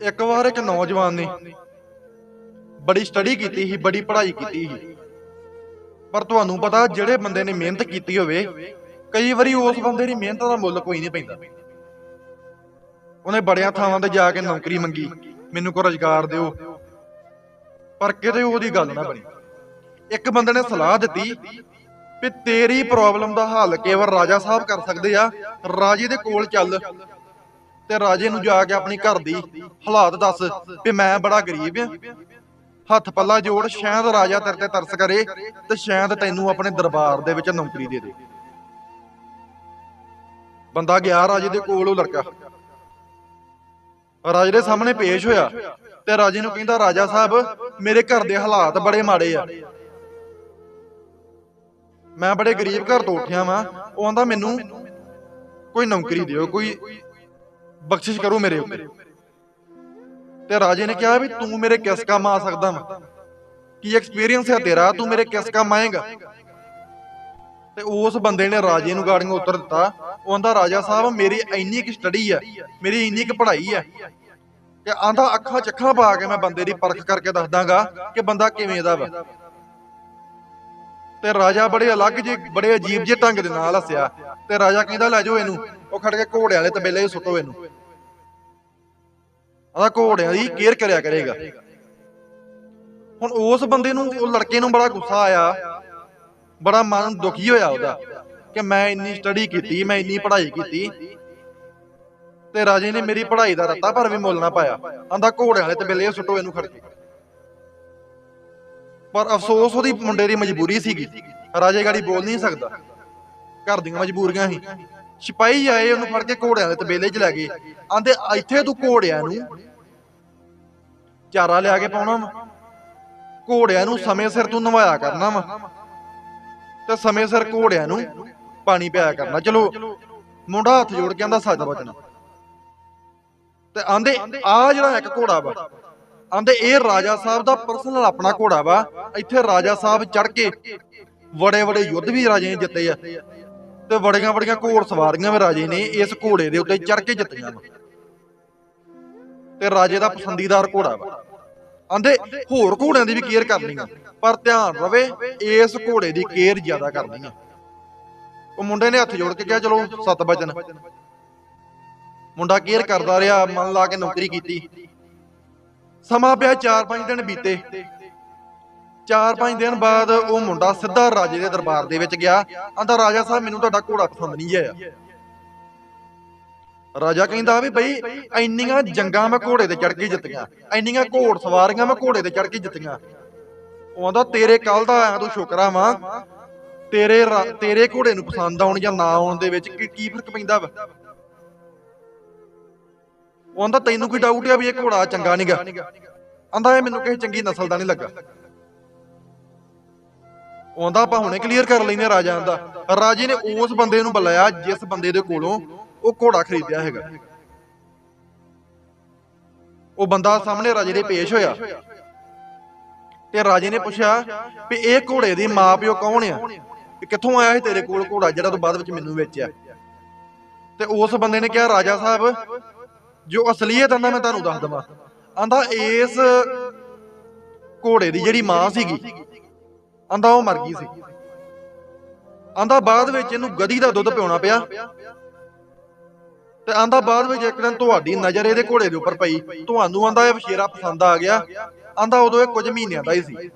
ਇੱਕ ਵਾਰ ਇੱਕ ਨੌਜਵਾਨ ਨੇ ਬੜੀ ਸਟੱਡੀ ਕੀਤੀ ਸੀ, ਬੜੀ ਪੜ੍ਹਾਈ ਕੀਤੀ ਸੀ। ਪਰ ਤੁਹਾਨੂੰ ਪਤਾ, ਜਿਹੜੇ ਬੰਦੇ ਨੇ ਮਿਹਨਤ ਕੀਤੀ ਹੋਵੇ, ਕਈ ਵਾਰੀ ਉਸ ਬੰਦੇ ਦੀ ਮਿਹਨਤ ਦਾ ਮੁੱਲ ਕੋਈ ਨਹੀਂ ਪੈਂਦਾ। ਉਹਨੇ ਬੜਿਆਂ ਥਾਵਾਂ ਤੇ ਜਾ ਕੇ ਨੌਕਰੀ ਮੰਗੀ, ਮੈਨੂੰ ਕੋ ਰੁਜ਼ਗਾਰ ਦਿਓ। ਪਰ ਕਿਤੇ ਉਹਦੀ ਗੱਲ ਨਾ ਬਣੀ। ਇੱਕ ਬੰਦੇ ਨੇ ਸਲਾਹ ਦਿੱਤੀ ਵੀ ਤੇਰੀ ਪ੍ਰੋਬਲਮ ਦਾ ਹੱਲ ਕੇਵਲ ਰਾਜਾ ਸਾਹਿਬ ਕਰ ਸਕਦੇ ਆ, ਰਾਜੇ ਦੇ ਕੋਲ ਚੱਲ। ਤੇ ਰਾਜੇ ਨੂੰ ਜਾ ਕੇ ਆਪਣੀ ਘਰ ਦੀ ਹਾਲਾਤ ਦੱਸ ਵੀ ਮੈਂ ਬੜਾ ਗਰੀਬ ਆ ਹੱਥ ਪੱਲਾ ਜੋੜ, ਸ਼ਾਇਦ ਰਾਜਾ ਤੇਰੇ ਤੇ ਤਰਸ ਕਰੇ ਤੇ ਸ਼ਾਇਦ ਤੈਨੂੰ ਆਪਣੇ ਦਰਬਾਰ ਦੇ ਵਿੱਚ ਨੌਕਰੀ ਦੇ ਦੇ। ਬੰਦਾ ਗਿਆ ਰਾਜੇ ਦੇ ਕੋਲ, ਉਹ ਲੜਕਾ। ਰਾਜੇ ਦੇ ਸਾਹਮਣੇ ਪੇਸ਼ ਹੋਇਆ ਤੇ ਰਾਜੇ ਨੂੰ ਕਹਿੰਦਾ, ਰਾਜਾ ਸਾਹਿਬ, ਮੇਰੇ ਘਰ ਦੇ ਹਾਲਾਤ ਬੜੇ ਮਾੜੇ ਆ। ਮੈਂ ਬੜੇ ਗਰੀਬ ਘਰ ਤੋਂ ਉੱਠਿਆ ਵਾਂ। ਉਹ ਆਂਦਾ, ਮੈਨੂੰ ਕੋਈ ਨੌਕਰੀ ਦਿਓ, ਕੋਈ ਬਖਸ਼ਿਸ਼ ਕਰੋ ਮੇਰੇ ਉੱਤੇ। ਤੇ ਰਾਜੇ ਨੇ ਕਿਹਾ ਵੀ ਤੂੰ ਮੇਰੇ ਕਿਸ ਕੰਮ ਆ ਸਕਦਾ ਵਾ। ਕੀ ਐਕਸਪੀਰੀਅੰਸ ਹੈ ਤੇਰਾ? ਤੂੰ ਮੇਰੇ ਕਿਸ ਕੰਮ ਆਏਗਾ ਤੇ ਉਸ ਬੰਦੇ ਨੇ ਰਾਜੇ ਨੂੰ ਗਾੜੀਆਂ ਉਤਰ ਦਿੱਤਾ। ਉਹ ਆਂਦਾ, ਰਾਜਾ ਸਾਹਿਬ, ਮੇਰੀ ਇੰਨੀ ਕੁ ਸਟੱਡੀ ਆ ਮੇਰੀ ਇੰਨੀ ਕੁ ਪੜ੍ਹਾਈ ਆ ਕਿ ਆਂਦਾ, ਅੱਖਾਂ ਚੱਖਾਂ ਪਾ ਕੇ ਮੈਂ ਬੰਦੇ ਦੀ ਪਰਖ ਕਰਕੇ ਦੱਸ ਦਾਂਗਾ ਕਿ ਬੰਦਾ ਕਿਵੇਂ ਦਾ ਵਾ। ਤੇ ਰਾਜਾ ਬੜੇ ਅਲੱਗ ਜੇ ਬੜੇ ਅਜੀਬ ਜੇ ਢੰਗ ਦੇ ਨਾਲ ਹੱਸਿਆ। ਤੇ ਰਾਜਾ ਕਹਿੰਦਾ, ਲੈ ਜਾਓ ਇਹਨੂੰ। ਉਹ ਖੜ ਕੇ ਘੋੜੇ ਵਾਲੇ ਤਬੇਲੇ 'ਚ ਸੁੱਟੋ ਇਹਨੂੰ। ਆਦਾ ਘੋੜਿਆਂ ਦੀ ਕੇਅਰ ਕਰਿਆ ਕਰੇਗਾ। ਹੁਣ ਉਸ ਬੰਦੇ ਨੂੰ, ਉਹ ਲੜਕੇ ਨੂੰ ਬੜਾ ਗੁੱਸਾ ਆਇਆ। ਬੜਾ ਮਨ ਦੁਖੀ ਹੋਇਆ ਉਹਦਾ ਕਿ ਮੈਂ ਇੰਨੀ ਸਟੱਡੀ ਕੀਤੀ, ਮੈਂ ਇੰਨੀ ਪੜ੍ਹਾਈ ਕੀਤੀ। ਤੇ ਰਾਜੇ ਨੇ ਮੇਰੀ ਪੜ੍ਹਾਈ ਦਾ ਰੱਤਾ ਪਰ ਵੀ ਮੁੱਲ ਨਾ ਪਾਇਆ। ਆਂਦਾ ਘੋੜਿਆਂ ਵਾਲੇ ਤੇ 'ਚ ਸੁੱਟੋ ਇਹਨੂੰ ਖੜ ਕੇ। ਪਰ ਅਫਸੋਸ ਉਹਦੀ ਮੁੰਡੇ ਦੀ ਮਜਬੂਰੀ ਸੀਗੀ। ਰਾਜੇ ਗਾੜੀ ਬੋਲ ਨਹੀਂ ਸਕਦਾ। ਘਰ ਦੀਆਂ ਮਜਬੂਰੀਆਂ ਸੀ। ਸਿਪਾਹੀ ਆਏ, ਉਹਨੂੰ ਫੜ ਕੇ ਘੋੜਿਆਂ ਦੇ ਤਬੇਲੇ 'ਚ ਲੈ ਗਏ। ਆਂਦੇ, ਇੱਥੇ ਤੂੰ ਘੋੜਿਆਂ ਨੂੰ ਚਾਰਾ ਲਿਆ ਕੇ ਪਾਉਣਾ ਵਾ। ਘੋੜਿਆਂ ਨੂੰ ਸਮੇਂ ਸਿਰ ਤੂੰ ਨਵਾਇਆ ਕਰਨਾ ਵਾ। ਤੇ ਸਮੇਂ ਸਿਰ ਘੋੜਿਆਂ ਨੂੰ ਪਾਣੀ ਪਿਆਇਆ ਕਰਨਾ। ਚਲੋ, ਮੁੰਡਾ ਹੱਥ ਜੋੜ ਕੇ ਆਂਦਾ ਸੱਚ ਬਚਣਾ ਤੇ ਆਂਦੇ, ਆ ਜਿਹੜਾ ਇੱਕ ਘੋੜਾ ਵਾ। ਆਂਦੇ, ਇਹ ਰਾਜਾ ਸਾਹਿਬ ਦਾ ਪਰਸਨਲ ਆਪਣਾ ਘੋੜਾ ਵਾ। ਇੱਥੇ ਰਾਜਾ ਸਾਹਿਬ ਚੜ ਕੇ ਬੜੇ ਬੜੇ ਯੁੱਧ ਵੀ ਰਾਜੇ ਨੇ ਜਿੱਤੇ ਆ। ਤੇ ਬੜੀਆਂ ਬੜੀਆਂ ਘੋੜ ਸਵਾਰੀਆਂ ਵੀ ਰਾਜੇ ਨੇ ਇਸ ਘੋੜੇ ਦੇ ਉੱਤੇ ਚੜ ਕੇ ਜਿੱਤੀਆਂ ਤੇ ਰਾਜੇ ਦਾ ਪਸੰਦੀਦਾਰ ਘੋੜਾ ਵਾ। ਆਂਦੇ, ਹੋਰ ਘੋੜਿਆਂ ਦੀ ਵੀ ਕੇਅਰ ਕਰਨੀ ਆ, ਪਰ ਧਿਆਨ ਰਵੇ, ਇਸ ਘੋੜੇ ਦੀ ਕੇਅਰ ਜ਼ਿਆਦਾ ਕਰਨੀ ਆ। ਉਹ ਮੁੰਡੇ ਨੇ ਹੱਥ ਜੋੜ ਕੇ ਕਿਹਾ, ਚਲੋ, ਸੱਤ ਵਚਨ ਮੁੰਡਾ ਕੇਅਰ ਕਰਦਾ ਰਿਹਾ, ਮਨ ਲਾ ਕੇ ਨੌਕਰੀ ਕੀਤੀ। ਸਮਾਂ ਪਿਆ 4-5 ਦਿਨ ਬੀਤੇ। 4-5 ਦਿਨ ਬਾਅਦ ਉਹ ਮੁੰਡਾ ਸਿੱਧਾ ਰਾਜੇ ਦੇ ਦਰਬਾਰ ਦੇ ਵਿੱਚ ਗਿਆ। ਆਂਦਾ ਰਾਜਾ ਸਾਹਿਬ ਮੈਨੂੰ ਤੁਹਾਡਾ ਘੋੜਾ ਪਸੰਦ ਨਹੀਂ ਆਇਆ। ਰਾਜਾ ਕਹਿੰਦਾ ਵੀ ਬਈ ਇੰਨੀਆਂ ਜੰਗਾਂ ਮੈਂ ਘੋੜੇ ਤੇ ਚੜ ਕੇ ਜਿੱਤੀਆਂ। ਇੰਨੀਆਂ ਘੋੜ ਸਵਾਰੀਆਂ ਮੈਂ ਘੋੜੇ ਤੇ ਚੜ ਕੇ ਜਿੱਤੀਆਂ। ਉਹ ਆਂਦਾ ਤੇਰੇ ਕੱਲ ਦਾ ਆਇਆ ਤੂੰ ਸ਼ੁਕਰਾ ਵਾਂ ਤੇਰੇ ਤੇਰੇ ਘੋੜੇ ਨੂੰ ਪਸੰਦ ਆਉਣ ਜਾਂ ਨਾ ਆਉਣ ਦੇ ਵਿੱਚ ਕੀ ਕੀ ਫ਼ਰਕ ਪੈਂਦਾ ਵਾ? ਉਹ ਆਂਦਾ ਤੈਨੂੰ ਕੀ ਡਾਊਟ ਆ ਵੀ ਇਹ ਘੋੜਾ ਚੰਗਾ ਨਹੀਂਗਾ ਆਂਦਾ ਇਹ ਮੈਨੂੰ ਕਿਸੇ ਚੰਗੀ ਨਸਲ ਦਾ ਨਹੀਂ ਲੱਗਾ। ਆਉਂਦਾ ਆਪਾਂ ਹੁਣੇ ਕਲੀਅਰ ਕਰ ਲੈਨੇ ਰਾਜਾ ਆਂਦਾ ਰਾਜੇ ਨੇ ਉਸ ਬੰਦੇ ਨੂੰ ਬੁਲਾਇਆ, ਜਿਸ ਬੰਦੇ ਦੇ ਕੋਲੋਂ ਉਹ ਘੋੜਾ ਖਰੀਦਿਆ ਹੈਗਾ। ਉਹ ਬੰਦਾ ਸਾਹਮਣੇ ਰਾਜੇ ਦੇ ਪੇਸ਼ ਹੋਇਆ। ਤੇ ਰਾਜੇ ਨੇ ਪੁੱਛਿਆ ਵੀ ਇਹ ਘੋੜੇ ਦੀ ਮਾਂ ਪਿਓ ਕੌਣ ਆ? ਵੀ ਕਿੱਥੋਂ ਆਇਆ ਸੀ ਤੇਰੇ ਕੋਲ ਘੋੜਾ ਜਿਹੜਾ ਤੂੰ ਬਾਅਦ ਵਿੱਚ ਮੈਨੂੰ ਵੇਚਿਆ? ਤੇ ਉਸ ਬੰਦੇ ਨੇ ਕਿਹਾ, ਰਾਜਾ ਸਾਹਿਬ, ਜੋ ਅਸਲੀਅਤ ਆਂਦਾ ਮੈਂ ਤੁਹਾਨੂੰ ਦੱਸ ਦਵਾਂ। ਆਂਦਾ, ਇਸ ਘੋੜੇ ਦੀ ਜਿਹੜੀ ਮਾਂ ਸੀਗੀ ਆਂਦਾ ਉਹ ਮਰ ਗਈ ਸੀ। ਆਂਦਾ ਬਾਅਦ ਵਿੱਚ ਇਹਨੂੰ ਗਦੀ ਦਾ ਦੁੱਧ ਪਿਉਣਾ ਪਿਆ। ਤੇ ਆਂਦਾ ਬਾਅਦ ਵਿੱਚ ਇੱਕ ਦਿਨ ਤੁਹਾਡੀ ਨਜ਼ਰ ਇਹਦੇ ਘੋੜੇ ਦੇ ਉੱਪਰ ਪਈ। ਤੁਹਾਨੂੰ ਆਂਦਾ ਇਹ ਵਸ਼ੇਰਾ ਪਸੰਦ ਆ ਗਿਆ। ਆਂਦਾ ਉਦੋਂ ਇਹ ਕੁਝ ਮਹੀਨਿਆਂ ਦਾ ਹੀ ਸੀ।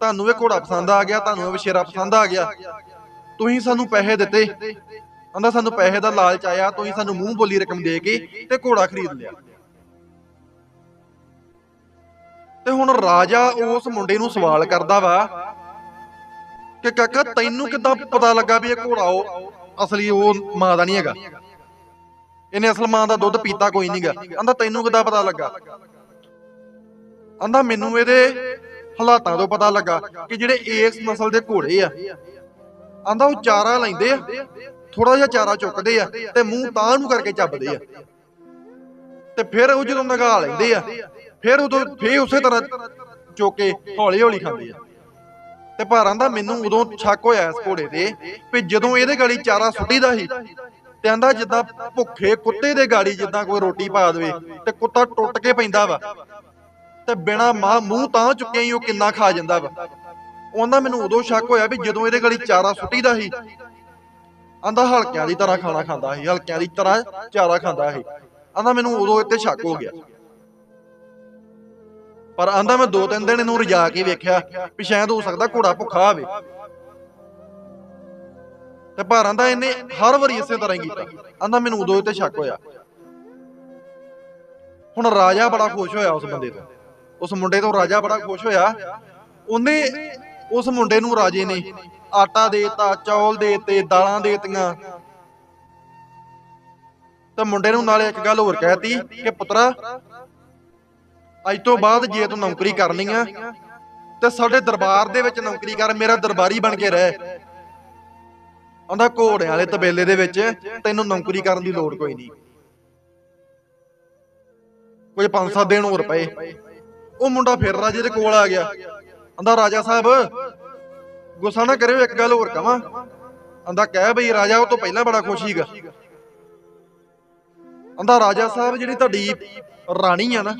ਤੁਹਾਨੂੰ ਇਹ ਘੋੜਾ ਪਸੰਦ ਆ ਗਿਆ, ਤੁਹਾਨੂੰ ਇਹ ਵਸ਼ੇਰਾ ਪਸੰਦ ਆ ਗਿਆ। ਤੁਸੀਂ ਸਾਨੂੰ ਪੈਸੇ ਦਿੱਤੇ। ਆਂਦਾ ਸਾਨੂੰ ਪੈਸੇ ਦਾ ਲਾਲਚ ਆਇਆ, ਤੁਸੀਂ ਸਾਨੂੰ ਮੂੰਹ ਬੋਲੀ ਰਕਮ ਦੇ ਕੇ ਤੇ ਘੋੜਾ ਖਰੀਦ ਲਿਆ। ਤੇ ਹੁਣ ਰਾਜਾ ਉਸ ਮੁੰਡੇ ਨੂੰ ਸਵਾਲ ਕਰਦਾ ਵਾ ਕਿ ਕਾਕਾ, ਤੈਨੂੰ ਕਿੱਦਾਂ ਪਤਾ ਲੱਗਾ ਵੀ ਇਹ ਘੋੜਾ ਉਹ ਅਸਲੀ ਉਹ ਮਾਂ ਦਾ ਨਹੀਂ ਹੈਗਾ? ਇਹਨੇ ਅਸਲ ਮਾਂ ਦਾ ਦੁੱਧ ਪੀਤਾ ਕੋਈ ਨਹੀਂਗਾ ਕਹਿੰਦਾ, ਤੈਨੂੰ ਕਿੱਦਾਂ ਪਤਾ ਲੱਗਾ? ਕਹਿੰਦਾ, ਮੈਨੂੰ ਇਹਦੇ ਹਾਲਾਤਾਂ ਤੋਂ ਪਤਾ ਲੱਗਾ ਕਿ ਜਿਹੜੇ ਇਸ ਨਸਲ ਦੇ ਘੋੜੇ ਆ ਆਂਦਾ ਉਹ ਚਾਰਾ ਲੈਂਦੇ ਆ ਥੋੜਾ ਜਿਹਾ ਚਾਰਾ ਚੁੱਕਦੇ ਆ ਤੇ ਮੂੰਹ ਤਾਂ ਨੂੰ ਕਰਕੇ ਚੱਬਦੇ ਆ। ਤੇ ਫਿਰ ਉਹ ਜਦੋਂ ਨਗਾ ਲੈਂਦੇ ਆ, ਫਿਰ ਉਦੋਂ ਫੇਰ ਉਸੇ ਤਰ੍ਹਾਂ ਚੁੱਕ ਕੇ ਹੌਲੀ ਹੌਲੀ ਖਾਂਦੇ ਆ। ਤੇ ਭਾਰਾਂ ਦਾ ਮੈਨੂੰ ਉਦੋਂ ਸ਼ੱਕ ਹੋਇਆ ਇਸ ਘੋੜੇ ਤੇ ਵੀ ਜਦੋਂ ਇਹਦੇ ਗਾੜੀ ਚਾਰਾ ਸੁੱਟੀਦਾ ਸੀ ਤੇ ਆਂਦਾ ਜਿੱਦਾਂ ਭੁੱਖੇ ਕੁੱਤੇ ਦੇ ਗਾਲੀ ਜਿੱਦਾਂ ਕੋਈ ਰੋਟੀ ਪਾ ਦੇਵੇ ਤੇ ਕੁੱਤਾ ਟੁੱਟ ਕੇ ਪੈਂਦਾ ਵਾ ਤੇ ਬਿਨਾ ਮਾਂ ਮੂੰਹ ਤਾਂ ਚੁੱਕਿਆ ਹੀ ਉਹ ਕਿੰਨਾ ਖਾ ਜਾਂਦਾ ਵਾ। ਉਹਨਾਂ ਮੈਨੂੰ ਉਦੋਂ ਸ਼ੱਕ ਹੋਇਆ ਵੀ ਜਦੋਂ ਇਹਦੇ ਗਲੀ ਚਾਰਾ ਸੁੱਟੀਦਾ ਸੀ, ਆਂਦਾ ਹਲਕਿਆਂ ਦੀ ਤਰ੍ਹਾਂ ਖਾਣਾ ਖਾਂਦਾ ਸੀ, ਹਲਕਿਆਂ ਦੀ ਤਰ੍ਹਾਂ ਚਾਰਾ ਖਾਂਦਾ ਸੀ। ਆਂਦਾ ਮੈਨੂੰ ਉਦੋਂ ਇੱਥੇ ਸ਼ੱਕ ਹੋ ਗਿਆ। ਪਰ ਆਂਦਾ ਮੈਂ ਦੋ ਤਿੰਨ ਦਿਨ ਇਹਨੂੰ ਰਜਾ ਕੇ ਵੇਖਿਆ ਵੀ ਸ਼ਾਇਦ ਹੋ ਸਕਦਾ ਘੋੜਾ ਭੁੱਖਾ ਹੋਵੇ ਤੇ ਪਰ ਆਂਦਾ ਇਹਨੇ ਹਰ ਵਾਰੀ ਇਸੇ ਤਰ੍ਹਾਂ ਹੀ ਕੀਤਾ। ਆਂਦਾ ਮੈਨੂੰ ਉਦੋਂ ਤੇ ਸ਼ੱਕ ਹੋਇਆ। ਹੁਣ ਰਾਜਾ ਬੜਾ ਖੁਸ਼ ਹੋਇਆ ਉਸ ਬੰਦੇ ਤੋਂ। ਉਸ ਮੁੰਡੇ ਤੋਂ ਰਾਜਾ ਬੜਾ ਖੁਸ਼ ਹੋਇਆ। ਉਹਨੇ ਉਸ ਮੁੰਡੇ ਨੂੰ ਰਾਜੇ ਨੇ ਆਟਾ ਦੇਤਾ, ਚੌਲ ਦੇਤੇ, ਦਾਲਾਂ ਦੇਤੀਆਂ। ਤੇ ਮੁੰਡੇ ਨੂੰ ਨਾਲੇ ਇੱਕ ਗੱਲ ਹੋਰ ਕਹਿਤੀ ਕਿ ਪੁੱਤਰਾ ਅੱਜ ਤੋਂ ਬਾਅਦ ਜੇ ਤੂੰ ਨੌਕਰੀ ਕਰਨੀ ਆ ਤੇ ਸਾਡੇ ਦਰਬਾਰ ਦੇ ਵਿੱਚ ਨੌਕਰੀ ਕਰ ਮੇਰਾ ਦਰਬਾਰੀ ਬਣ ਕੇ ਰਹਿ। ਆਂਦਾ ਘੋੜਿਆਂ ਵਾਲੇ ਤਬੇਲੇ ਦੇ ਵਿੱਚ ਤੈਨੂੰ ਨੌਕਰੀ ਕਰਨ ਦੀ ਲੋੜ ਕੋਈ ਨਹੀਂ। ਕੋਈ 5-7 ਦਿਨ ਹੋਰ ਪਏ। ਉਹ ਮੁੰਡਾ ਫਿਰ ਰਾਜੇ ਦੇ ਕੋਲ ਆ ਗਿਆ। ਆਂਦਾ ਰਾਜਾ ਸਾਹਿਬ ਗੁੱਸਾ ਨਾ ਕਰਿਓ ਇੱਕ ਗੱਲ ਹੋਰ ਕਵਾਂ। ਆਂਦਾ ਕਹਿ ਬਈ ਰਾਜਾ ਉਹ ਤੋਂ ਪਹਿਲਾਂ ਬੜਾ ਖੁਸ਼ ਸੀਗਾ। ਆਂਦਾ ਰਾਜਾ ਸਾਹਿਬ ਜਿਹੜੀ ਤੁਹਾਡੀ ਰਾਣੀ ਆ ਨਾ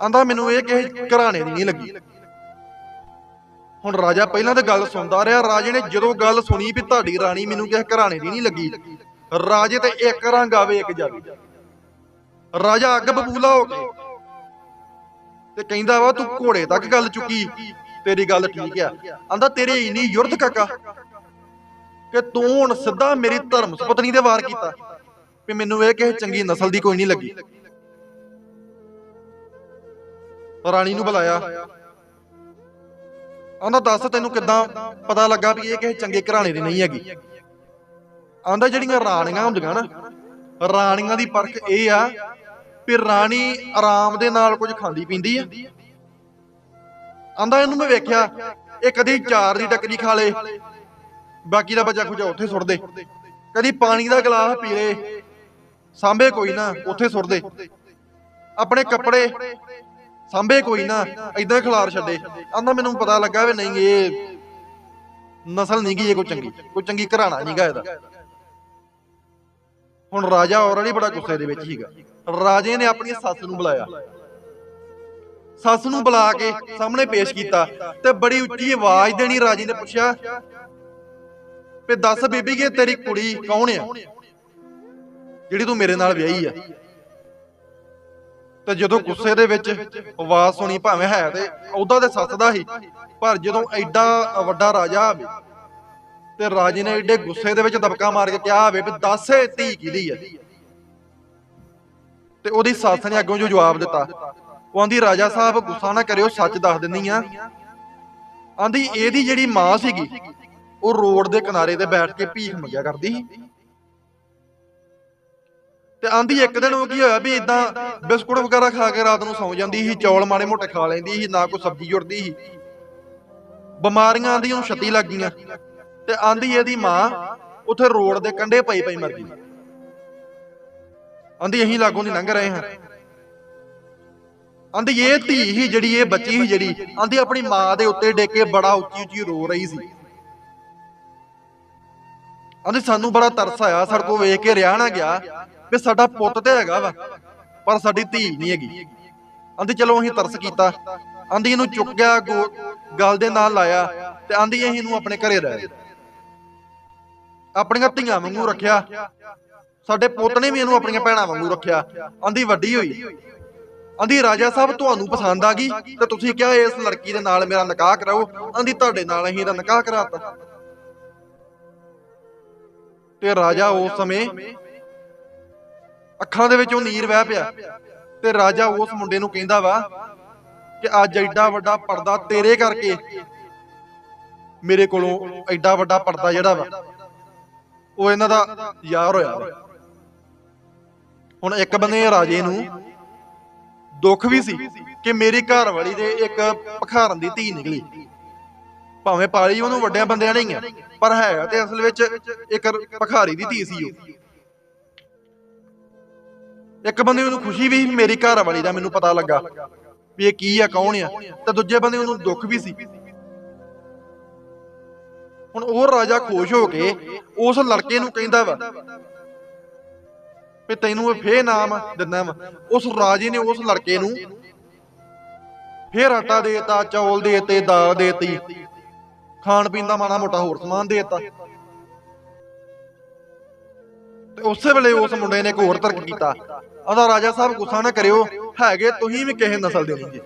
ਆਂਦਾ ਮੈਨੂੰ ਇਹ ਕਿਸੇ ਘਰਾਣੇ ਦੀ ਨਹੀਂ ਲੱਗੀ। ਹੁਣ ਰਾਜਾ ਪਹਿਲਾਂ ਤਾਂ ਗੱਲ ਸੁਣਦਾ ਰਿਹਾ, ਰਾਜੇ ਨੇ ਜਦੋਂ ਗੱਲ ਸੁਣੀ ਵੀ ਤੁਹਾਡੀ ਰਾਣੀ ਮੈਨੂੰ ਕਿਸੇ ਘਰਾਣੇ ਦੀ ਨਹੀਂ ਲੱਗੀ, ਰਾਜੇ ਤੇ ਇੱਕ ਰੰਗ ਆਵੇ, ਇੱਕ ਜਾਵੇ। ਰਾਜਾ ਅੱਗ ਬਬੂਲਾ ਹੋ ਕੇ ਤੇ ਕਹਿੰਦਾ ਵਾ, ਤੂੰ ਘੋੜੇ ਤੱਕ ਗੱਲ ਚੁੱਕੀ, ਤੇਰੀ ਗੱਲ ਠੀਕ ਆ। ਆਂਦਾ, ਤੇਰੇ ਇੰਨੀ ਯੁਰਧ ਕਾਕਾ ਕਿ ਤੂੰ ਹੁਣ ਸਿੱਧਾ ਮੇਰੀ ਧਰਮ ਸੁਪਤਨੀ ਦੇ ਵਾਰ ਕੀਤਾ ਵੀ ਮੈਨੂੰ ਇਹ ਕਿਸੇ ਚੰਗੀ ਨਸਲ ਦੀ ਕੋਈ ਨਹੀਂ ਲੱਗੀ। ਰਾਣੀ ਨੂੰ ਬੁਲਾਇਆ। ਆਂਦਾ ਦੱਸ ਤੈਨੂੰ ਕਿੱਦਾਂ ਪਤਾ ਲੱਗਾ ਵੀ ਇਹ ਕਿਸੇ ਚੰਗੇ ਘਰਾਣੇ ਦੀ ਨਹੀਂ ਹੈਗੀ। ਆਂਦਾ ਜਿਹੜੀਆਂ ਰਾਣੀਆਂ ਹੁੰਦੀਆਂ ਨਾ, ਰਾਣੀਆਂ ਦੀ ਪਰਖ ਇਹ ਆ ਵੀ ਰਾਣੀ ਆਰਾਮ ਦੇ ਨਾਲ ਕੁਝ ਖਾਂਦੀ ਪੀਂਦੀ ਆ। ਆਂਦਾ ਇਹਨੂੰ ਮੈਂ ਵੇਖਿਆ, ਇਹ ਕਦੀ ਚਾਰ ਦੀ ਟੱਕਰੀ ਖਾ ਲੇ, ਬਾਕੀ ਦਾ ਬਚਾ ਖੁਜਾ ਉੱਥੇ ਸੁੱਟ ਦੇ। ਕਦੀ ਪਾਣੀ ਦਾ ਗਲਾਸ ਪੀ ਲੇ, ਸਾਂਭੇ ਕੋਈ ਨਾ, ਉੱਥੇ ਸੁੱਟ ਦੇ। ਆਪਣੇ ਕੱਪੜੇ ਸਾਂਭੇ ਕੋਈ ਨਾ ਇਦਾਂ ਖਿਲਾਰ ਛੱਡੇ। ਆਂਦਾ ਮੈਨੂੰ ਪਤਾ ਲੱਗਾ ਵੀ ਨਹੀਂ, ਇਹ ਨਸਲ ਨਹੀਂ ਗਈ ਇਹ ਕੋਈ ਚੰਗੀ ਕੋਈ ਚੰਗੀ ਘਰਾਣਾ ਨਹੀਂਗਾ ਇਹਦਾ। ਹੁਣ ਰਾਜਾ ਆਲਰੇਡੀ ਬੜਾ ਗੁੱਸੇ ਦੇ ਵਿੱਚ ਸੀਗਾ। ਰਾਜੇ ਨੇ ਆਪਣੀ ਸੱਸ ਨੂੰ ਬੁਲਾਇਆ। ਸੱਸ ਨੂੰ ਬੁਲਾ ਕੇ ਸਾਹਮਣੇ ਪੇਸ਼ ਕੀਤਾ ਤੇ ਬੜੀ ਉੱਚੀ ਆਵਾਜ਼ ਦੇਣੀ ਰਾਜੇ ਨੇ ਪੁੱਛਿਆ, ਵੀ ਦੱਸ ਬੀਬੀ ਕਿ ਤੇਰੀ ਕੁੜੀ ਕੌਣ ਆ? ਜਿਹੜੀ ਤੂੰ ਮੇਰੇ ਨਾਲ ਵਿਆਹੀ ਆ। ਤੇ ਜਦੋਂ ਗੁੱਸੇ ਦੇ ਵਿੱਚ ਆਵਾਜ਼ ਸੁਣੀ ਭਾਵੇਂ ਹੈ ਤੇ ਉਹਦਾ ਤੇ ਸੱਸ ਦਾ ਹੀ ਪਰ ਜਦੋਂ ਐਡਾ ਵੱਡਾ ਰਾਜਾ ਆਵੇ ਤੇ ਰਾਜੇ ਨੇ ਐਡੇ ਗੁੱਸੇ ਦੇ ਵਿੱਚ ਦਬਕਾ ਮਾਰ ਕੇ ਕਿਹਾ ਹੋਵੇ ਵੀ ਦੱਸ ਇਹ ਧੀ ਕਿਹਦੀ ਆ ਤੇ ਉਹਦੀ ਸੱਸ ਨੇ ਅੱਗੋਂ ਜੋ ਜਵਾਬ ਦਿੱਤਾ। ਉਹ ਆਂਦੀ ਰਾਜਾ ਸਾਹਿਬ ਗੁੱਸਾ ਨਾ ਕਰਿਓ ਸੱਚ ਦੱਸ ਦਿੰਨੀ ਆ। ਆਂਦੀ ਇਹਦੀ ਜਿਹੜੀ ਮਾਂ ਸੀਗੀ ਉਹ ਰੋਡ ਦੇ ਕਿਨਾਰੇ ਤੇ ਬੈਠ ਕੇ ਭੀਖ ਮੰਗਿਆ ਕਰਦੀ ਸੀ। ਤੇ ਆਂਦੀ ਇੱਕ ਦਿਨ ਉਹ ਕੀ ਹੋਇਆ ਵੀ ਇਦਾਂ ਬਿਸਕੁਟ ਵਗੈਰਾ ਖਾ ਕੇ ਰਾਤ ਨੂੰ ਸੌਂ ਜਾਂਦੀ ਸੀ, ਚੌਲ ਮਾੜੇ ਮੋਟੇ ਖਾ ਲੈਂਦੀ ਸੀ, ਨਾ ਕੋਈ ਸਬਜ਼ੀ ਜੁੜਦੀ ਸੀ। ਬਿਮਾਰੀਆਂ ਆਂਦੀ ਉਹਨੂੰ ਛੱਤੀ ਲੱਗ ਗਈਆਂ। ਤੇ ਆਂਦੀ ਇਹਦੀ ਮਾਂ ਉੱਥੇ ਰੋਡ ਦੇ ਕੰਢੇ ਪਈ ਪਈ ਮਰ ਗਈ ਆਂਦੀ ਅਸੀਂ ਲਾਗੋਂ ਦੀ ਲੰਘ ਰਹੇ ਹਾਂ। ਆਂਦੀ ਇਹ ਧੀ ਹੀ ਜਿਹੜੀ ਇਹ ਬੱਚੀ ਹੀ ਜਿਹੜੀ, ਆਂਦੀ ਆਪਣੀ ਮਾਂ ਦੇ ਉੱਤੇ ਡਿੱਗ ਕੇ ਬੜਾ ਉੱਚੀ ਉੱਚੀ ਰੋ ਰਹੀ ਸੀ। ਆਂਦੀ ਸਾਨੂੰ ਬੜਾ ਤਰਸ ਆਇਆ, ਸਾਡੇ ਕੋਲ ਵੇਖ ਕੇ ਰਿਆ ਨਾ ਗਿਆ। ਵੀ ਸਾਡਾ ਪੁੱਤ ਤੇ ਹੈਗਾ ਵਾ, ਪਰ ਸਾਡੀ ਧੀ ਨਹੀਂ ਹੈਗੀ। ਆਂਦੀ, ਚਲੋ, ਅਸੀਂ ਤਰਸ ਕੀਤਾ। ਆਂਦੀ, ਇਹਨੂੰ ਚੁੱਕ ਗਿਆ ਗਲ ਦੇ ਨਾਲ ਲਾਇਆ ਤੇ ਆਂਦੀ, ਅਸੀਂ ਇਹਨੂੰ ਆਪਣੇ ਘਰੇ ਰਹਿ ਆਪਣੀਆਂ ਧੀਆਂ ਵਾਂਗੂ ਰੱਖਿਆ। ਸਾਡੇ ਪੁੱਤ ਨੇ ਵੀ ਇਹਨੂੰ ਆਪਣੀਆਂ ਭੈਣਾਂ ਵਾਂਗੂ ਰੱਖਿਆ। ਆਂਦੀ, ਵੱਡੀ ਹੋਈ। ਆਂਦੀ, ਰਾਜਾ ਸਾਹਿਬ, ਤੁਹਾਨੂੰ ਪਸੰਦ ਆ ਗਈ ਤੇ ਤੁਸੀਂ ਕਿਹਾ ਇਸ ਲੜਕੀ ਦੇ ਨਾਲ ਮੇਰਾ ਨਿਕਾਹ ਕਰਾਓ। ਆਂਦੀ, ਤੁਹਾਡੇ ਨਾਲ ਅਸੀਂ ਇਹਦਾ ਨਿਕਾਹ ਕਰਾਤਾ। ਤੇ ਰਾਜਾ ਉਸ ਸਮੇਂ ਅੱਖਾਂ ਦੇ ਵਿੱਚੋਂ ਨੀਰ ਵਹਿ ਪਿਆ ਤੇ ਰਾਜਾ ਉਸ ਮੁੰਡੇ ਨੂੰ ਕਹਿੰਦਾ ਵਾ ਕਿ ਅੱਜ ਐਡਾ ਵੱਡਾ ਪਰਦਾ ਤੇਰੇ ਕਰਕੇ ਮੇਰੇ ਕੋਲੋਂ ਐਡਾ ਵੱਡਾ ਪਰਦਾ ਜਿਹੜਾ ਵਾ, ਉਹ ਇਹਨਾਂ ਦਾ ਯਾਰ ਹੋਇਆ ਵਾ। ਹੁਣ ਇੱਕ ਬੰਦੇ ਰਾਜੇ ਨੂੰ ਦੁੱਖ ਵੀ ਸੀ ਕਿ ਮੇਰੀ ਘਰ ਵਾਲੀ ਦੇ ਇੱਕ ਭਖਾਰਨ ਦੀ ਧੀ ਨਿਕਲੀ ਭਾਵੇਂ ਪਾਲੀ ਉਹਨੂੰ ਵੱਡਿਆਂ ਬੰਦਿਆਂ ਨੇ ਹੀ ਆ, ਪਰ ਹੈਗਾ ਤੇ ਅਸਲ ਵਿੱਚ ਇੱਕ ਭਖਾਰੀ ਦੀ ਧੀ ਸੀ ਉਹ ਇੱਕ ਬੰਦੇ ਨੂੰ ਖੁਸ਼ੀ ਵੀ ਮੇਰੀ ਘਰ ਵਾਲੀ ਦਾ ਮੈਨੂੰ ਪਤਾ ਲੱਗਾ ਵੀ ਇਹ ਕੀ ਆ, ਕੌਣ ਆ। ਤੇ ਦੂਜੇ ਬੰਦੇ ਨੂੰ ਦੁੱਖ ਵੀ ਸੀ। ਹੁਣ ਉਹ ਰਾਜਾ ਖੁਸ਼ ਹੋ ਕੇ ਉਸ ਲੜਕੇ ਨੂੰ ਕਹਿੰਦਾ ਵਾ ਵੀ ਤੈਨੂੰ ਇਹ ਫੇਰ ਨਾਮ ਦਿੰਦਾ ਵਾ। ਉਸ ਰਾਜੇ ਨੇ ਉਸ ਲੜਕੇ ਨੂੰ ਫੇਰ ਆਟਾ ਦੇਤਾ, ਚੌਲ ਦੇਤੇ, ਦਾਲ ਦੇਤੀ ਖਾਣ ਪੀਣ ਦਾ ਮਾਣਾ ਮੋਟਾ ਹੋਰ ਸਮਾਨ ਦੇਤਾ। ਤੇ ਉਸੇ ਵੇਲੇ ਉਸ ਮੁੰਡੇ ਨੇ ਇੱਕ ਹੋਰ ਤਰਕ ਕੀਤਾ। ਆਂਦਾ ਰਾਜਾ ਸਾਹਿਬ ਗੁੱਸਾ ਨਾ ਕਰਿਓ, ਹੈਗੇ ਤੁਸੀਂ ਵੀ ਕਿਸੇ ਨਸਲ ਦੇ ਨਹੀਂ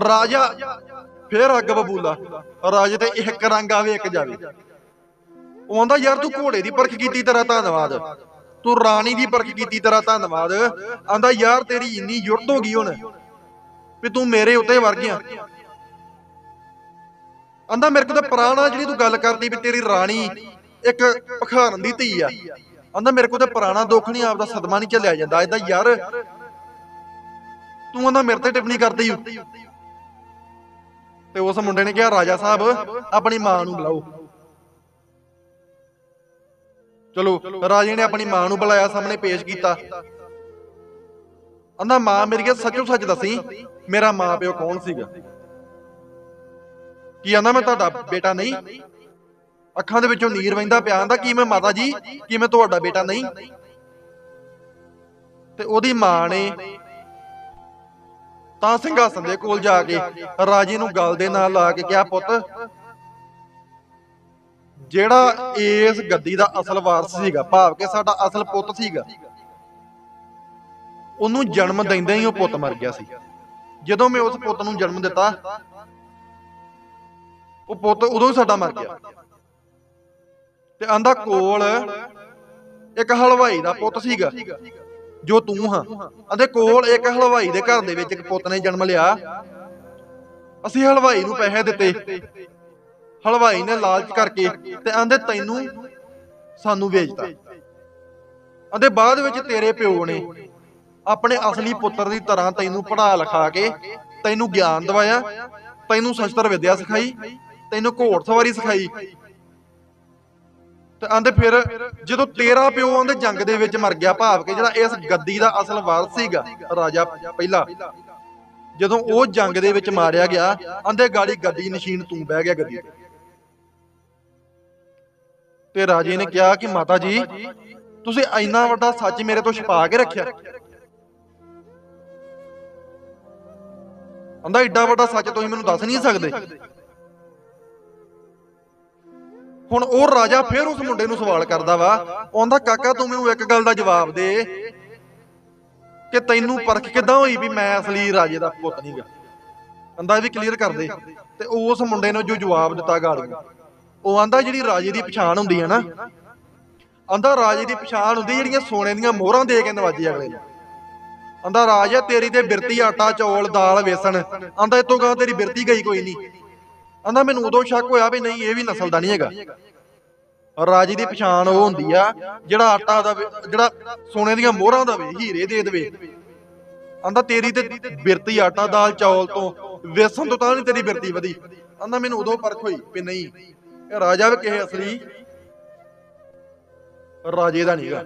ਰਾਜਾ, ਫੇਰ ਅੱਗ ਬਬੂਲਾ। ਰਾਜੇ ਤੇ ਇੱਕ ਰੰਗ ਆਵੇ, ਇੱਕ ਜਾਵੇ। ਉਹ ਯਾਰ ਤੂੰ ਘੋੜੇ ਦੀ ਪਰਖ ਕੀਤੀ, ਤੇਰਾ ਧੰਨਵਾਦ। ਤੂੰ ਰਾਣੀ ਦੀ ਪਰਖ ਕੀਤੀ, ਤੇਰਾ ਧੰਨਵਾਦ। ਆਂਦਾ, ਯਾਰ ਤੇਰੀ ਇੰਨੀ ਯੁਰਤ ਹੋ ਗਈ ਹੁਣ ਵੀ ਤੂੰ ਮੇਰੇ ਉੱਤੇ ਵਰ ਗਿਆ। ਆਂਦਾ, ਮੇਰੇ ਕੋਲ ਤਾਂ ਪੁਰਾਣਾ ਜਿਹੜੀ ਤੂੰ ਗੱਲ ਕਰਦੀ ਵੀ ਤੇਰੀ ਰਾਣੀ ਇੱਕ ਭਖਾਰਨ ਦੀ ਧੀ ਆ। ਕਹਿੰਦਾ ਮੇਰੇ ਕੋਲ ਤਾਂ ਪੁਰਾਣਾ ਦੁੱਖ ਨਹੀਂ, ਆਪਦਾ ਸਦਮਾ ਨਹੀਂ ਝੱਲਿਆ ਜਾਂਦਾ। ਇਹਦਾ ਯਾਰ, ਤੂੰ ਆਂਦਾ ਮੇਰੇ ਤੇ ਟਿੱਪਣੀ ਕਰਦੀ ਤੇ ਉਸ ਮੁੰਡੇ ਨੇ ਕਿਹਾ, ਰਾਜਾ ਸਾਹਿਬ, ਆਪਣੀ ਮਾਂ ਨੂੰ ਬੁਲਾਓ। ਚਲੋ, ਰਾਜੇ ਨੇ ਆਪਣੀ ਮਾਂ ਨੂੰ ਬੁਲਾਇਆ, ਸਾਹਮਣੇ ਪੇਸ਼ ਕੀਤਾ। ਆਂਦਾ, ਮਾਂ ਮੇਰੀ ਸੱਚੋ ਸੱਚ ਦੱਸੀ, ਮੇਰਾ ਮਾਂ ਪਿਓ ਕੌਣ ਸੀਗਾ? ਕੀ ਆਂਦਾ, ਮੈਂ ਤੁਹਾਡਾ ਬੇਟਾ ਨਹੀਂ? ਅੱਖਾਂ ਦੇ ਵਿੱਚੋਂ ਨੀਰ ਵਹਿੰਦਾ ਪਿਆ ਆਂਦਾ, ਕੀ ਮੈਂ ਮਾਤਾ ਜੀ? ਕੀ ਮੈਂ ਤੁਹਾਡਾ ਬੇਟਾ ਨਹੀਂ? ਤੇ ਉਹਦੀ ਮਾਂ ਨੇ ਤਾਂ ਸਿੰਘਾਸਨ ਦੇ ਕੋਲ ਜਾ ਕੇ ਰਾਜੇ ਨੂੰ ਗਲ ਦੇ ਨਾਲ ਲਾ ਕੇ ਕਿਹਾ, ਪੁੱਤ, ਜਿਹੜਾ ਇਸ ਗੱਦੀ ਦਾ ਅਸਲ ਵਾਰਸ ਸੀਗਾ, ਭਾਵ ਕਿ ਸਾਡਾ ਅਸਲ ਪੁੱਤ ਸੀਗਾ, ਉਹਨੂੰ ਜਨਮ ਦਿੰਦੇ ਹੀ ਉਹ ਪੁੱਤ ਮਰ ਗਿਆ ਸੀ। ਜਦੋਂ ਮੈਂ ਉਸ ਪੁੱਤ ਨੂੰ ਜਨਮ ਦਿੱਤਾ, ਉਹ ਪੁੱਤ ਉਦੋਂ ਹੀ ਸਾਡਾ ਮਰ ਗਿਆ। ਤੇ ਆਂਦਾ ਕੋਲ ਇੱਕ ਹਲਵਾਈ ਦਾ ਪੁੱਤ ਸੀਗਾ। ਜੋ ਤੂੰ ਹਾਂ। ਅਤੇ ਕੋਲ ਇੱਕ ਹਲਵਾਈ ਦੇ ਘਰ ਦੇ ਵਿੱਚ ਇੱਕ ਪੁੱਤ ਨੇ ਜਨਮ ਲਿਆ। ਅਸੀਂ ਹਲਵਾਈ ਨੂੰ ਪੈਸੇ ਦਿੱਤੇ। ਹਲਵਾਈ ਨੇ ਲਾਲਚ ਕਰਕੇ ਤੇ ਆਂਦੇ ਤੈਨੂੰ ਸਾਨੂੰ ਵੇਚਤਾ। ਅਤੇ ਬਾਅਦ ਵਿੱਚ ਤੇਰੇ ਪਿਓ ਨੇ ਆਪਣੇ ਅਸਲੀ ਪੁੱਤਰ ਦੀ ਤਰ੍ਹਾਂ ਤੈਨੂੰ ਪੜ੍ਹਾ ਲਿਖਾ ਕੇ ਤੈਨੂੰ ਗਿਆਨ ਦਿਵਾਇਆ। ਤੈਨੂੰ ਸ਼ਸਤਰ ਵਿਦਿਆ ਸਿਖਾਈ। ਤੈਨੂੰ ਘੋੜ ਸਵਾਰੀ ਸਿਖਾਈ। ਤੇ ਆਂਦੇ ਫਿਰ ਜਦੋਂ ਤੇਰਾ ਪਿਓ ਆਂਦੇ ਜੰਗ ਦੇ ਵਿੱਚ ਮਰ ਗਿਆ ਭਾਵ ਕਿ ਜਿਹੜਾ ਇਸ ਗੱਦੀ ਦਾ ਅਸਲ ਵਾਰਸ ਸੀਗਾ, ਰਾਜਾ ਪਹਿਲਾ। ਜਦੋਂ ਉਹ ਜੰਗ ਦੇ ਵਿੱਚ ਮਾਰਿਆ ਗਿਆ, ਆਂਦੇ ਗਾੜੀ ਗੱਦੀ ਨਸ਼ੀਨ ਤੂੰ ਬਹਿ ਗਿਆ ਗੱਦੀ ਤੇ ਰਾਜੇ ਨੇ ਕਿਹਾ ਕਿ ਮਾਤਾ ਜੀ, ਤੁਸੀਂ ਇੰਨਾ ਵੱਡਾ ਸੱਚ ਮੇਰੇ ਤੋਂ ਛੁਪਾ ਕੇ ਰੱਖਿਆ। ਆਂਦਾ, ਏਡਾ ਵੱਡਾ ਸੱਚ ਤੁਸੀਂ ਮੈਨੂੰ ਦੱਸ ਨਹੀਂ ਸਕਦੇ? ਹੁਣ ਉਹ ਰਾਜਾ ਫਿਰ ਉਸ ਮੁੰਡੇ ਨੂੰ ਸਵਾਲ ਕਰਦਾ ਵਾ ਆਂਦਾ ਕਾਕਾ, ਤੂੰ ਮੈਨੂੰ ਇੱਕ ਗੱਲ ਦਾ ਜਵਾਬ ਦੇ ਕਿ ਤੈਨੂੰ ਪਰਖ ਕਿਦਾਂ ਹੋਈ ਵੀ ਮੈਂ ਅਸਲੀ ਰਾਜੇ ਦਾ ਪੁੱਤ ਨਹੀਂਗਾ ਆਂਦਾ ਇਹ ਵੀ ਕਲੀਅਰ ਕਰ ਦੇ ਤੇ ਉਸ ਮੁੰਡੇ ਨੇ ਜੋ ਜਵਾਬ ਦਿੱਤਾ ਗਾੜੀਆਂ ਉਹ ਆਂਦਾ, ਜਿਹੜੀ ਰਾਜੇ ਦੀ ਪਛਾਣ ਹੁੰਦੀ ਹੈ ਨਾ, ਆਂਦਾ, ਰਾਜੇ ਦੀ ਪਛਾਣ ਹੁੰਦੀ ਜਿਹੜੀਆਂ ਸੋਨੇ ਦੀਆਂ ਮੋਹਰਾਂ ਦੇ ਕੇ ਨਵਾਜੇ ਅਗਲੇ ਨੂੰ। ਆਂਦਾ, ਰਾਜਾ, ਤੇਰੀ ਤੇ ਬਿਰਤੀ ਆਟਾ, ਚੌਲ, ਦਾਲ, ਵੇਸਣ। ਆਂਦਾ, ਇਤੋਂ ਗਾ ਤੇਰੀ ਬਿਰਤੀ ਗਈ ਕੋਈ ਨਹੀਂ ਕਹਿੰਦਾ ਮੈਨੂੰ ਉਦੋਂ ਸ਼ੱਕ ਹੋਇਆ ਵੀ ਨਹੀਂ, ਇਹ ਵੀ ਨਸਲ ਦਾ ਨਹੀਂ ਹੈਗਾ। ਰਾਜੇ ਦੀ ਪਛਾਣ ਉਹ ਹੁੰਦੀ ਆ, ਜਿਹੜਾ ਆਟਾ ਦਾ ਜਿਹੜਾ ਸੋਨੇ ਦੀਆਂ ਮੋਹਰਾਂ ਦਾ ਵੇ, ਹੀਰੇ ਦੇ ਦੇਵੇ। ਆਂਦਾ ਤੇਰੀ ਤੇ ਬਿਰਤੀ ਆਟਾ, ਦਾਲ, ਚੌਲ ਤੋਂ, ਵੇਸਣ ਤੋਂ ਤਾਂ ਨਹੀਂ ਤੇਰੀ ਬਿਰਤੀ ਵਧੀ। ਆਂਦਾ ਮੈਨੂੰ ਉਦੋਂ ਪਰਖ ਹੋਈ ਵੀ ਨਹੀਂ। ਇਹ ਰਾਜਾ ਵੀ ਕਿਸੇ ਅਸਲੀ ਰਾਜੇ ਦਾ ਨਹੀਂਗਾ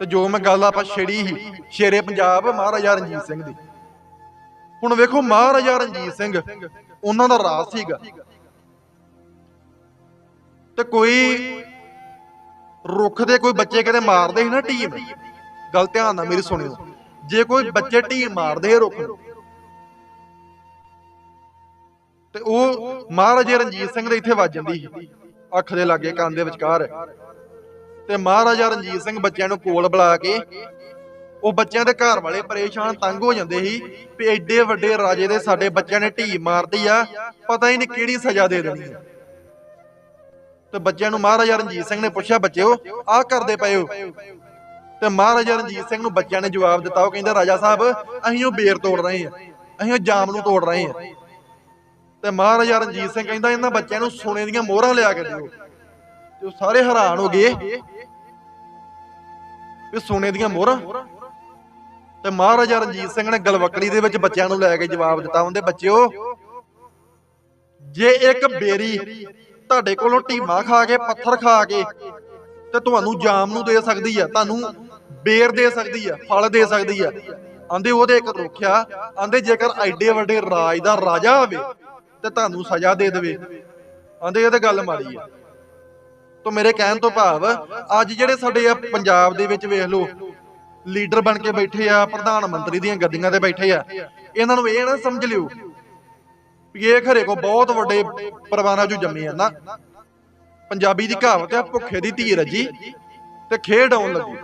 ਤੇ ਜੋ ਮੈਂ ਗੱਲ ਆਪਾਂ ਛੇੜੀ ਸੀ, ਸ਼ੇਰੇ ਪੰਜਾਬ ਮਹਾਰਾਜਾ ਰਣਜੀਤ ਸਿੰਘ ਦੀ। ਹੁਣ ਵੇਖੋ ਮਹਾਰਾਜਾ ਰਣਜੀਤ ਸਿੰਘ, ਉਹਨਾਂ ਦਾ ਰਾਜ ਸੀਗਾ। ਤੇ ਕੋਈ ਰੁੱਖ ਦੇ ਕੋਈ ਬੱਚੇ ਕਿਤੇ ਮਾਰਦੇ ਸੀ ਨਾ ਟੀਮ? ਗੱਲ ਧਿਆਨ ਨਾਲ ਮੇਰੀ ਸੁਣਿਓ। ਜੇ ਕੋਈ ਬੱਚੇ ਟੀਮ ਮਾਰਦੇ ਰੁੱਖ ਨੂੰ, ਤੇ ਉਹ ਮਹਾਰਾਜਾ ਰਣਜੀਤ ਸਿੰਘ ਦੇ ਇੱਥੇ ਵੱਜ ਜਾਂਦੀ ਸੀ। ਅੱਖ ਦੇ ਲਾਗੇ ਕੰਨ ਦੇ ਵਿਚਕਾਰ। ਤੇ ਮਹਾਰਾਜਾ ਰਣਜੀਤ ਸਿੰਘ ਬੱਚਿਆਂ ਨੂੰ ਕੋਲ ਬੁਲਾ ਕੇ ਉਹ ਬੱਚਿਆਂ ਦੇ ਘਰ ਵਾਲੇ ਪਰੇਸ਼ਾਨ ਤੰਗ ਹੋ ਜਾਂਦੇ ਸੀ ਵੀ ਐਡੇ ਵੱਡੇ ਰਾਜੇ ਦੇ ਸਾਡੇ ਬੱਚਿਆਂ ਨੇ ਢੀ ਮਾਰਦੀ ਆ, ਪਤਾ ਹੀ ਨਹੀਂ ਕਿਹੜੀ ਸਜ਼ਾ ਦੇ ਦੇਣੀ ਤੇ ਬੱਚਿਆਂ ਨੂੰ ਮਹਾਰਾਜਾ ਰਣਜੀਤ ਸਿੰਘ ਨੇ ਪੁੱਛਿਆ, ਬੱਚਿਓ, ਆਹ ਕਰਦੇ ਪਏ ਹੋ? ਤੇ ਮਹਾਰਾਜਾ ਰਣਜੀਤ ਸਿੰਘ ਨੂੰ ਬੱਚਿਆਂ ਨੇ ਜਵਾਬ ਦਿੱਤਾ, ਉਹ ਕਹਿੰਦਾ, ਰਾਜਾ ਸਾਹਿਬ, ਅਸੀਂ ਉਹ ਬੇਰ ਤੋੜ ਰਹੇ ਹਾਂ। ਅਸੀਂ ਉਹ ਜਾਮ ਨੂੰ ਤੋੜ ਰਹੇ ਹਾਂ। ਤੇ ਮਹਾਰਾਜਾ ਰਣਜੀਤ ਸਿੰਘ ਕਹਿੰਦਾ, ਇਹਨਾਂ ਬੱਚਿਆਂ ਨੂੰ ਸੋਨੇ ਦੀਆਂ ਮੋਹਰਾਂ ਲਿਆ ਕੇ ਦਿਓ। ਤੇ ਉਹ ਸਾਰੇ ਹੈਰਾਨ ਹੋ ਗਏ ਵੀ ਸੋਨੇ ਦੀਆਂ ਮੋਹਰਾਂ ਤੇ ਮਹਾਰਾਜਾ ਰਣਜੀਤ ਸਿੰਘ ਨੇ ਗਲਵਕੜੀ ਦੇ ਵਿੱਚ ਬੱਚਿਆਂ ਨੂੰ ਲੈ ਕੇ ਜਵਾਬ ਦਿੱਤਾ। ਉਹਦੇ ਬੱਚਿਓ, ਜੇ ਇੱਕ ਬੇਰੀ ਤੁਹਾਡੇ ਕੋਲੋਂ ਢੀਮਾ ਖਾ ਕੇ, ਪੱਥਰ ਖਾ ਕੇ ਤੇ ਤੁਹਾਨੂੰ ਜਾਮ ਨੂੰ ਦੇ ਸਕਦੀ ਆ, ਤੁਹਾਨੂੰ ਬੇਰ ਦੇ ਸਕਦੀ ਆ, ਫਲ ਦੇ ਸਕਦੀ ਆ, ਆਂਦੇ ਉਹਦੇ ਇੱਕ ਰੁੱਖਿਆ, ਆਂਦੇ ਜੇਕਰ ਐਡੇ ਵੱਡੇ ਰਾਜ ਦਾ ਰਾਜਾ ਹੋਵੇ ਤੇ ਤੁਹਾਨੂੰ ਸਜ਼ਾ ਦੇ ਦੇਵੇ। ਆਂਦੇ ਇਹ ਤਾਂ ਗੱਲ ਮਾੜੀ ਆ। ਤੋਂ ਮੇਰੇ ਕਹਿਣ ਤੋਂ ਭਾਵ, ਅੱਜ ਜਿਹੜੇ ਸਾਡੇ ਆ ਪੰਜਾਬ ਦੇ ਵਿੱਚ ਵੇਖ ਲਓ ਲੀਡਰ ਬਣ ਕੇ ਬੈਠੇ ਆ, ਪ੍ਰਧਾਨ ਮੰਤਰੀ ਦੀਆਂ ਗੱਦੀਆਂ ਤੇ ਬੈਠੇ ਆ। ਇਹਨਾਂ ਨੂੰ ਇਹ ਨਾ ਸਮਝ ਲਿਓ ਵੀ ਇਹ ਖਰੇ ਕੋ ਬਹੁਤ ਵੱਡੇ ਪਰਵਾਨਾ ਚੋਂ ਜੰਮੇ ਆ ਨਾ। ਪੰਜਾਬੀ ਦੀ ਕਹਾਵਤ ਆ, ਭੁੱਖੇ ਦੀ ਧੀ ਰੱਜੀ ਤੇ ਖੇਡ ਆਉਣ ਲੱਗੀ।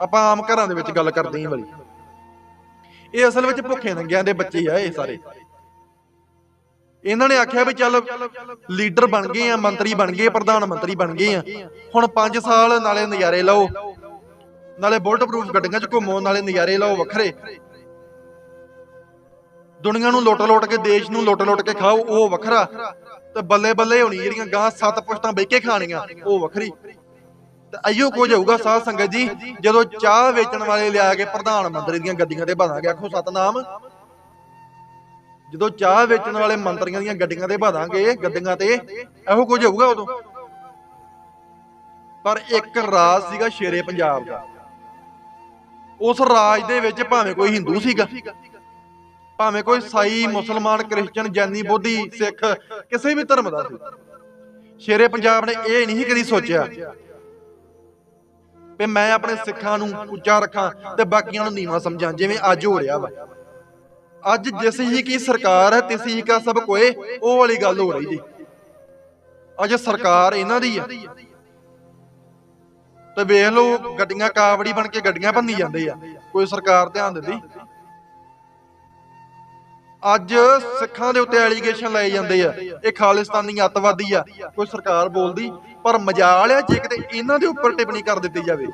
ਆਪਾਂ ਆਮ ਘਰਾਂ ਦੇ ਵਿੱਚ ਗੱਲ ਕਰਦੇ ਹਾਂ ਵਾਲੀ ਇਹ ਅਸਲ ਵਿੱਚ ਭੁੱਖੇ ਨੰਗਿਆਂ ਦੇ ਬੱਚੇ ਆ ਇਹ ਸਾਰੇ। ਇਹਨਾਂ ਨੇ ਆਖਿਆ ਵੀ ਚੱਲ ਲੀਡਰ ਬਣ ਗਏ ਆ, ਮੰਤਰੀ ਬਣ ਗਏ, ਪ੍ਰਧਾਨ ਮੰਤਰੀ ਬਣ ਗਏ ਆ। ਹੁਣ 5 ਸਾਲ ਨਾਲੇ ਨਜ਼ਾਰੇ ਲਓ। ਨਾਲੇ ਬੁਲਟ ਪ੍ਰੂਫ ਗੱਡੀਆਂ 'ਚ ਘੁੰਮੋ, ਨਾਲੇ ਨਜ਼ਾਰੇ ਲਓ ਵੱਖਰੇ। ਦੁਨੀਆ ਨੂੰ ਲੁੱਟ-ਲੁੱਟ ਕੇ, ਦੇਸ਼ ਨੂੰ ਲੁੱਟ-ਲੁੱਟ ਕੇ ਖਾਓ, ਉਹ ਵੱਖਰਾ। ਤੇ ਬੱਲੇ ਬੱਲੇ ਹੋਣੀ, ਜਿਹੜੀਆਂ ਗਾਂ ਸੱਤ ਪੁਸ਼ਤਾਂ ਬਹਿ ਕੇ ਖਾਣੀਆਂ, ਉਹ ਵੱਖਰੀ। ਤੇ ਅਈਓ ਕੁਝ ਹੋਊਗਾ ਸਾਧ ਸੰਗਤ ਜੀ, ਜਦੋਂ ਚਾਹ ਵੇਚਣ ਵਾਲੇ ਲਿਆ ਕੇ ਪ੍ਰਧਾਨ ਮੰਤਰੀ ਦੀਆਂ ਗੱਡੀਆਂ ਤੇ ਬਾਦਾਂਗੇ ਆਖੋ ਸਤਨਾਮ। ਜਦੋਂ ਚਾਹ ਵੇਚਣ ਵਾਲੇ ਮੰਤਰੀਆਂ ਦੀਆਂ ਗੱਡੀਆਂ ਤੇ ਬਾਦਾਂਗੇ ਗੱਡੀਆਂ ਤੇ, ਇਹੋ ਕੁਝ ਹੋਊਗਾ ਉਦੋਂ। ਪਰ ਇੱਕ ਰਾਜ ਸੀਗਾ ਸ਼ੇਰੇ ਪੰਜਾਬ ਦਾ। ਉਸ ਰਾਜ ਦੇ ਵਿੱਚ ਭਾਵੇਂ ਕੋਈ ਹਿੰਦੂ ਸੀਗਾ, ਭਾਵੇਂ ਕੋਈ ਸਾਈ ਮੁਸਲਮਾਨ ਕ੍ਰਿਸਚਨ ਜੈਨੀ ਬੋਧੀ ਸਿੱਖ ਕਿਸੇ ਵੀ ਧਰਮ ਦਾ ਸੀ। ਸ਼ੇਰੇ ਪੰਜਾਬ ਨੇ ਇਹ ਨਹੀਂ ਕਦੀ ਸੋਚਿਆ ਵੀ ਮੈਂ ਆਪਣੇ ਸਿੱਖਾਂ ਨੂੰ ਉੱਚਾ ਰੱਖਾਂ ਤੇ ਬਾਕੀਆਂ ਨੂੰ ਨੀਵਾਂ ਸਮਝਾਂ, ਜਿਵੇਂ ਅੱਜ ਹੋ ਰਿਹਾ ਵਾ। ਅੱਜ ਜਿਸ ਹੀ ਕੀ ਸਰਕਾਰ ਹੈ, ਤਿਸ ਹੀ ਕਾ ਸਭ ਕੋਏ, ਉਹ ਵਾਲੀ ਗੱਲ ਹੋ ਰਹੀ ਜੀ। ਅੱਜ ਸਰਕਾਰ ਇਹਨਾਂ ਦੀ ਆ। ਤੇ ਵੇਖ ਲਓ, ਗੱਡੀਆਂ ਕਾਵੜੀ ਬਣ ਕੇ ਗੱਡੀਆਂ ਭੰਨੀ ਜਾਂਦੇ ਆ। ਕੋਈ ਸਰਕਾਰ ਧਿਆਨ ਦਿੰਦੀ? ਅੱਜ ਸਿੱਖਾਂ ਦੇ ਉੱਤੇ ਐਲੀਗੇਸ਼ਨ ਲਾਏ ਜਾਂਦੇ ਆ। ਇਹ ਖਾਲਿਸਤਾਨੀ ਅੱਤਵਾਦੀ ਆ। ਕੋਈ ਸਰਕਾਰ ਬੋਲਦੀ, ਪਰ ਮਜਾਲ ਆ ਜੇ ਕਿਤੇ ਇਹਨਾਂ ਦੇ ਉੱਪਰ ਟਿੱਪਣੀ ਕਰ ਦਿੱਤੀ ਜਾਵੇ।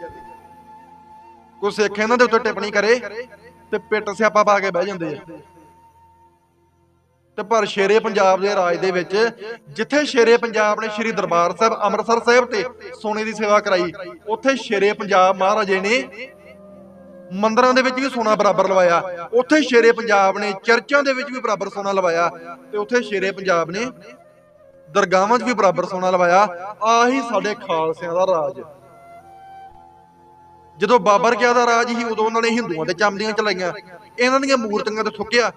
ਕੋਈ ਸਿੱਖ ਇਹਨਾਂ ਦੇ ਉੱਤੇ ਟਿੱਪਣੀ ਕਰੇ ਤੇ ਪਿੱਟ ਸਿਆਪਾ ਪਾ ਕੇ ਬਹਿ ਜਾਂਦੇ ਆ। ਤੇ ਪਰ ਸ਼ੇਰੇ ਪੰਜਾਬ ਦੇ ਰਾਜ ਦੇ ਵਿੱਚ ਜਿੱਥੇ ਸ਼ੇਰੇ ਪੰਜਾਬ ਨੇ ਸ੍ਰੀ ਦਰਬਾਰ ਸਾਹਿਬ, ਅੰਮ੍ਰਿਤਸਰ ਸਾਹਿਬ ਤੇ ਸੋਨੇ ਦੀ ਸੇਵਾ ਕਰਾਈ, ਉੱਥੇ ਸ਼ੇਰੇ ਪੰਜਾਬ ਮਹਾਰਾਜੇ ਨੇ ਮੰਦਰਾਂ ਦੇ ਵਿੱਚ ਵੀ ਸੋਨਾ ਬਰਾਬਰ ਲਵਾਇਆ, ਉੱਥੇ ਸ਼ੇਰੇ ਪੰਜਾਬ ਨੇ ਚਰਚਾਂ ਦੇ ਵਿੱਚ ਵੀ ਬਰਾਬਰ ਸੋਨਾ ਲਵਾਇਆ ਤੇ ਉੱਥੇ ਸ਼ੇਰੇ ਪੰਜਾਬ ਨੇ ਦਰਗਾਹਾਂ 'ਚ ਵੀ ਬਰਾਬਰ ਸੋਨਾ ਲਵਾਇਆ। ਆਹੀ ਸਾਡੇ ਖਾਲਸਿਆਂ ਦਾ ਰਾਜ। ਜਦੋਂ ਬਾਬਰ ਕਿਆ ਦਾ ਰਾਜ ਸੀ, ਉਦੋਂ ਉਹਨਾਂ ਨੇ ਹਿੰਦੂਆਂ ਤੇ ਚਮੜੀਆਂ ਚਲਾਈਆਂ, ਇਹਨਾਂ ਦੀਆਂ ਮੂਰਤੀਆਂ ਤੇ ਥੁੱਕਿਆ।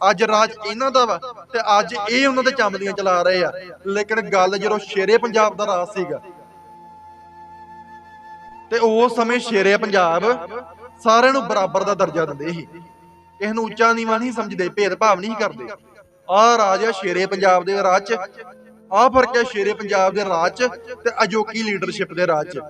ਅੱਜ ਰਾਜ ਇਹਨਾਂ ਦਾ ਵਾ ਤੇ ਅੱਜ ਇਹ ਉਹਨਾਂ ਤੇ ਚਮੜੀਆਂ ਚਲਾ ਰਹੇ ਆ। ਲੇਕਿਨ ਗੱਲ ਜਦੋਂ ਸ਼ੇਰੇ ਪੰਜਾਬ ਦਾ ਰਾਜ ਸੀਗਾ, ਤੇ ਉਸ ਸਮੇਂ ਸ਼ੇਰੇ ਪੰਜਾਬ ਸਾਰਿਆਂ ਨੂੰ ਬਰਾਬਰ ਦਾ ਦਰਜਾ ਦਿੰਦੇ ਸੀ। ਕਿਸੇ ਨੂੰ ਉੱਚਾ ਨੀਵਾਂ ਨਹੀਂ ਸਮਝਦੇ, ਭੇਦਭਾਵ ਨਹੀਂ ਕਰਦੇ। ਆਹ ਰਾਜ ਆ ਸ਼ੇਰੇ ਪੰਜਾਬ ਦੇ ਰਾਜ ਚ, ਆਹ ਫ਼ਰਕ ਹੈ ਸ਼ੇਰੇ ਪੰਜਾਬ ਦੇ ਰਾਜ ਚ ਤੇ ਅਜੋਕੀ ਲੀਡਰਸ਼ਿਪ ਦੇ ਰਾਜ ਚ।